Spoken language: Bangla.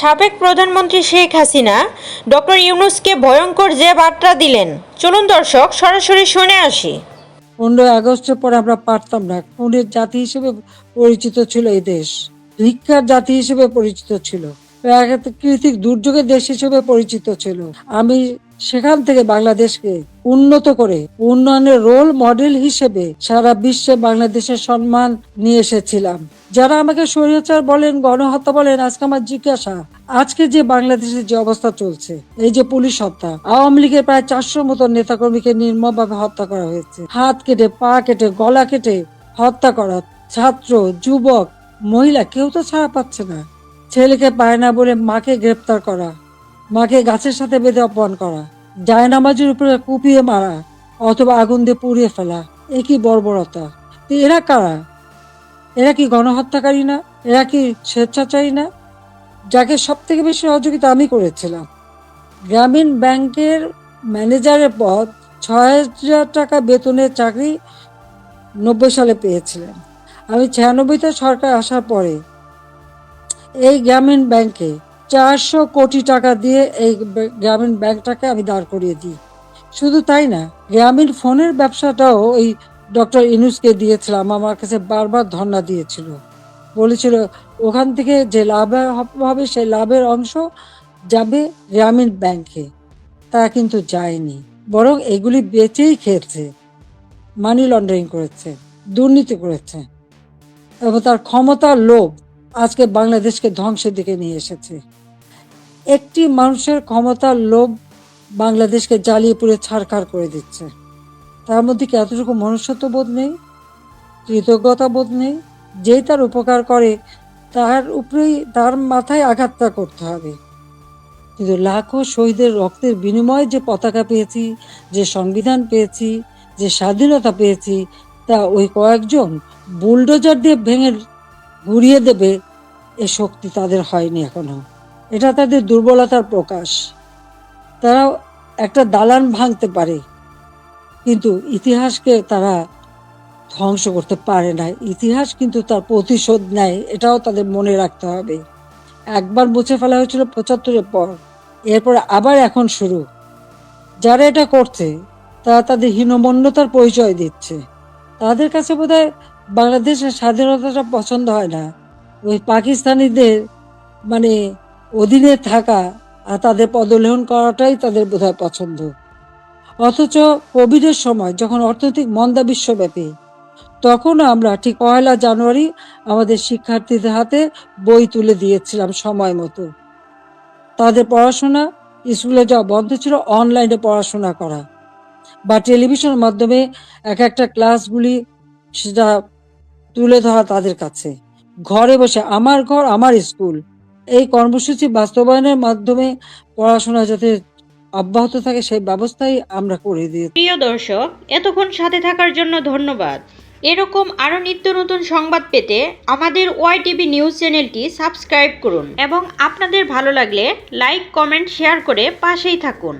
সাবেক প্রধানমন্ত্রী শেখ হাসিনা ডক্টর ইউনুসকে ভয়ঙ্কর যে বার্তা দিলেন। চলুন দর্শক, সরাসরি শুনে আসি। পনেরোই আগস্টের পরে আমরা পারতাম না। খুনের জাতি হিসেবে পরিচিত ছিল এই দেশ। ভিক্ষার জাতি হিসেবে পরিচিত ছিল। প্রাকৃতিক দুর্যোগের দেশ হিসেবে পরিচিত ছিল। আমি সেখান থেকে বাংলাদেশকে উন্নত করে উন্নয়নের রোল মডেল হিসেবে সারা বিশ্বে বাংলাদেশের সম্মান নিয়ে এসেছিলাম। যারা আমাকে স্বৈরাচার বলেন, গণহত্যা বলেন, আজকে আমার জিজ্ঞাসা, আজকে যে বাংলাদেশের যে অবস্থা চলছে, এই যে পুলিশ হত্যা, আওয়ামী লীগের প্রায় চারশো মতো নেতাকর্মীকে নির্মমভাবে হত্যা করা হয়েছে। হাত কেটে, পা কেটে, গলা কেটে হত্যা করা ছাত্র, যুবক, মহিলা, কেউ তো ছাড়া পাচ্ছে না। ছেলেকে পায় না বলে মাকে গ্রেপ্তার করা মাকে গাছের সাথে বেঁধে অপমান করা, জায়নামাজের উপরে কুপিয়ে মারা, অথবা আগুন দিয়ে পুড়িয়ে ফেলা, এ কি বর্বরতা? তো এরা কারা? এরা কি গণহত্যাকারী না? এরা কি স্বেচ্ছাচারী না? যাকে সব থেকে বেশি সহযোগিতা আমি করেছিলাম। গ্রামীণ ব্যাংকের ম্যানেজারের পদ ছয় হাজার টাকা বেতনের চাকরি নব্বই সালে পেয়েছিলেন। আমি ছিয়ানব্বইতে সরকার আসার পরে এই গ্রামীণ ব্যাংকে চারশো কোটি টাকা দিয়ে এই গ্রামীণ ব্যাংকটাকে আমি দাঁড় করিয়ে দিই। শুধু তাই না, গ্রামীণ ফোনের ব্যবসাটাও ওই ডক্টর ইনুসকে দিয়েছিলাম, আমার কাছে বারবার ধর্ণা দিয়েছিল। বলেছিল, ওখান থেকে যে লাভ হবে, সেই লাভের অংশ যাবে গ্রামীণ ব্যাংকে। তারা কিন্তু যায়নি, বরং এগুলি বেচেই খেয়েছে মানি লন্ডারিং করেছে, দুর্নীতি করেছে, এবং তার ক্ষমতার লোভ আজকে বাংলাদেশকে ধ্বংসের দিকে নিয়ে এসেছে। একটি মানুষের ক্ষমতার লোভ বাংলাদেশকে জ্বালিয়ে পুড়ে ছাড়খাড় করে দিচ্ছে। তার মধ্যে কি এতটুকু মনুষ্যত্ব বোধ নেই? কৃতজ্ঞতা বোধ নেই? যেই তার উপকার করে, তার উপরেই, তার মাথায় আঘাতটা করতে হবে। কিন্তু লাখো শহীদের রক্তের বিনিময়ে যে পতাকা পেয়েছি, যে সংবিধান পেয়েছি, যে স্বাধীনতা পেয়েছি, তা ওই কয়েকজন বুলডোজার দিয়ে ভেঙে ঘুরিয়ে দেবে, এ শক্তি তাদের হয়নি এখনও। এটা তাদের দুর্বলতার প্রকাশ। তারা একটা দালান ভাঙতে পারে, কিন্তু ইতিহাসকে তারা ধ্বংস করতে পারে না। ইতিহাস কিন্তু তার প্রতিশোধ নেয়, এটাও তাদের মনে রাখতে হবে। একবার মুছে ফেলা হয়েছিল পঁচাত্তরের পর, এরপর আবার এখন শুরু। যারা এটা করছে, তারা তাদের হীনমন্যতার পরিচয় দিচ্ছে। তাদের কাছে বোধহয় বাংলাদেশের স্বাধীনতাটা পছন্দ হয় না। ওই পাকিস্তানিদের মানে অধীনে থাকা আর তাদের পদলেহন করাটাই তাদের বোধহয় পছন্দ। অথচ কোভিডের সময় যখন অর্থনৈতিক মন্দা বিশ্বব্যাপী, তখন আমরা ঠিক পয়লা জানুয়ারি আমাদের শিক্ষার্থীদের হাতে বই তুলে দিয়েছিলাম সময় মতো। তাদের পড়াশোনা, স্কুলে যাওয়া বন্ধ ছিল, অনলাইনে পড়াশোনা করা। বা টেলিভিশনের মাধ্যমে এক একটা ক্লাসগুলি সেটা তুলে ধরা তাদের কাছে। ঘরে বসে আমার ঘর, আমার স্কুল। এই কর্মসূচি বাস্তবায়নের মাধ্যমে পড়াশোনা যাতে অব্যাহত থাকে, সেই ব্যবস্থাই আমরা করে দিই প্রিয় দর্শক, এতক্ষণ সাথে থাকার জন্য ধন্যবাদ। এরকম আরও নিত্য নতুন সংবাদ পেতে আমাদের ওয়াই টিভি নিউজ চ্যানেলটি সাবস্ক্রাইব করুন এবং আপনাদের ভালো লাগলে লাইক, কমেন্ট, শেয়ার করে পাশেই থাকুন।